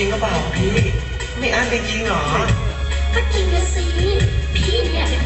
ริงก็เปล่าพี่ ไม่อั้นจริงๆหรอ ก็จริงนะสิ พี่เนี่ยเป็น